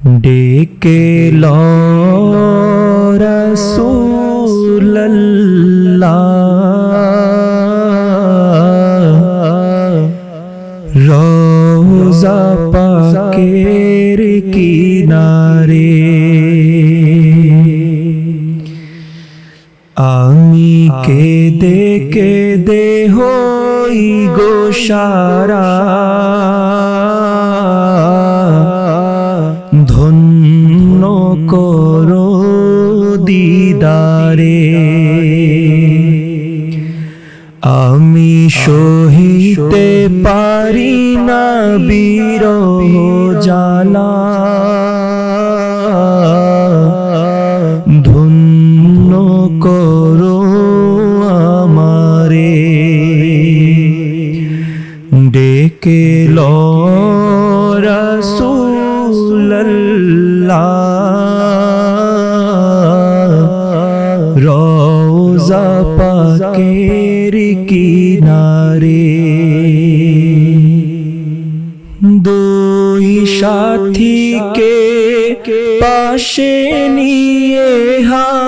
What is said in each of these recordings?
ডেকে রসুল্লাহ রোজা পাকের কিনারে আমি কেদে কেদে হই গো সহিতে পারি না বীর জালা ধন্য করো আমারে। ডেকে রসুল্লাহ পাকের কিনারে। দুই সাথীকে পাশে নিয়ে হায়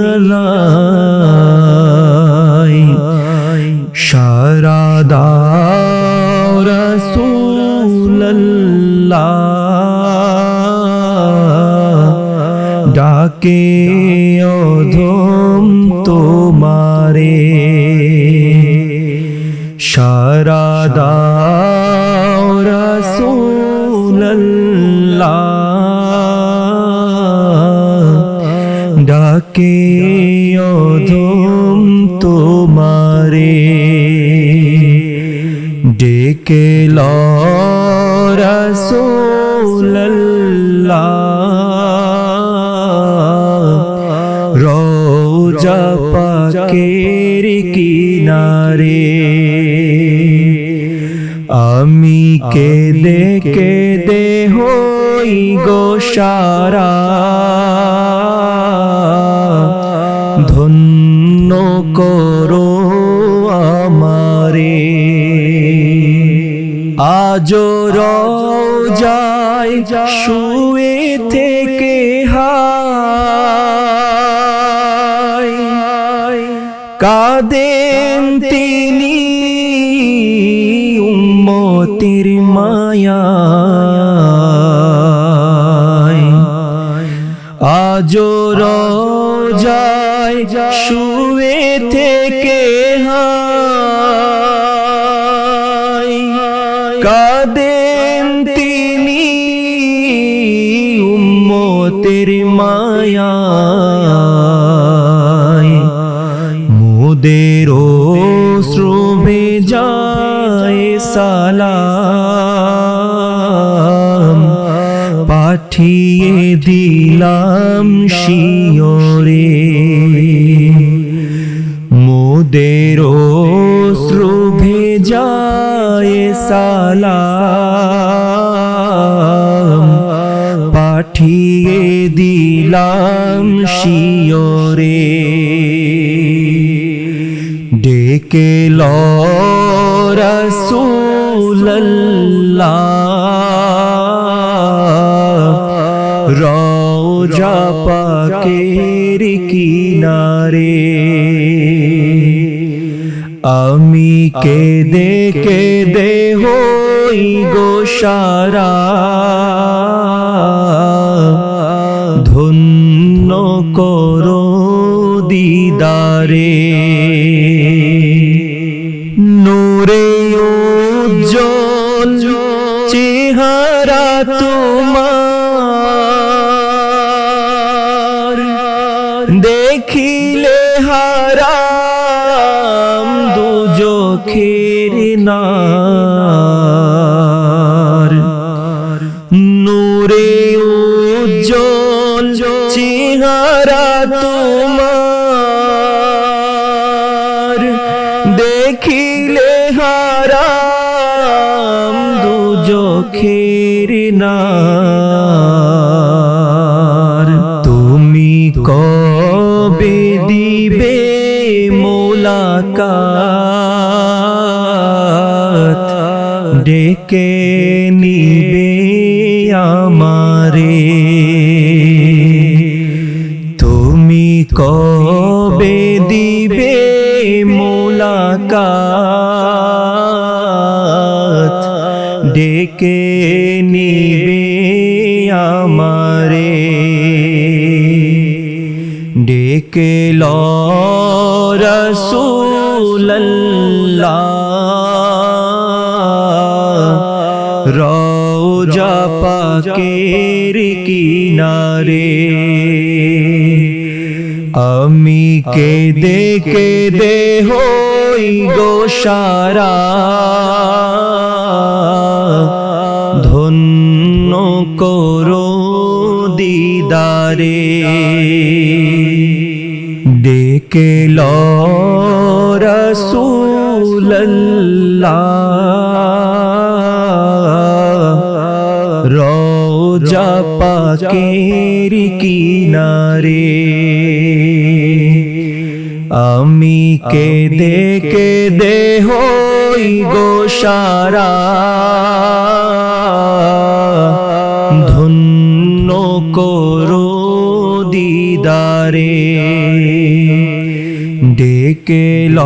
ডাকে অধম তোমারে। সারা দাও রাসূলুল্লাহ। ডাকে অধম তোমারে। ডেকে রসুল্লাহ আমি কেদে কেদে হই গো সারা। ধন্য করো আমারে। আজ যায় শুয়ে থেকে হায় কাদেন তিনি উম্মতির মায়া আজ যায় শুয়ে থেকে কাদেন তিনি উম্মতের মায়া। দিলাম শিয়রে। মোদের শ্রুভে যায় সালাম। পাঠিয়ে দিলাম শিয়রে। ডেকে রসুল্লাহ রোজা পাকের কিনারে। আমি কে কেদে কেদে হই গো সারা। ধন্য করো দিদারে। নূরে উজ্জ্বল চেহারা তোমার দুজখের নার। নূর উজ্জ্বল চেহারা তোমার। দেখিলে হারাম দুজখের নার। তুমি কবে দিবে মোলাকাত? ডেকে নিবে আমারে। তুমি কবে দিবে মোলাকাত? ডেকে নিবে আমারে। ডেকে ল রসুল্লাহ পাকের কিনারে আমি কে দেখে হই গো সারা ধন্য করো দিদারে। ডেকে ল রসুল্লাহ রোজা পাকের কিনারে। আমি কে দেখে হই গো সারা। ধন্য করো দিদারে। ডেকে ল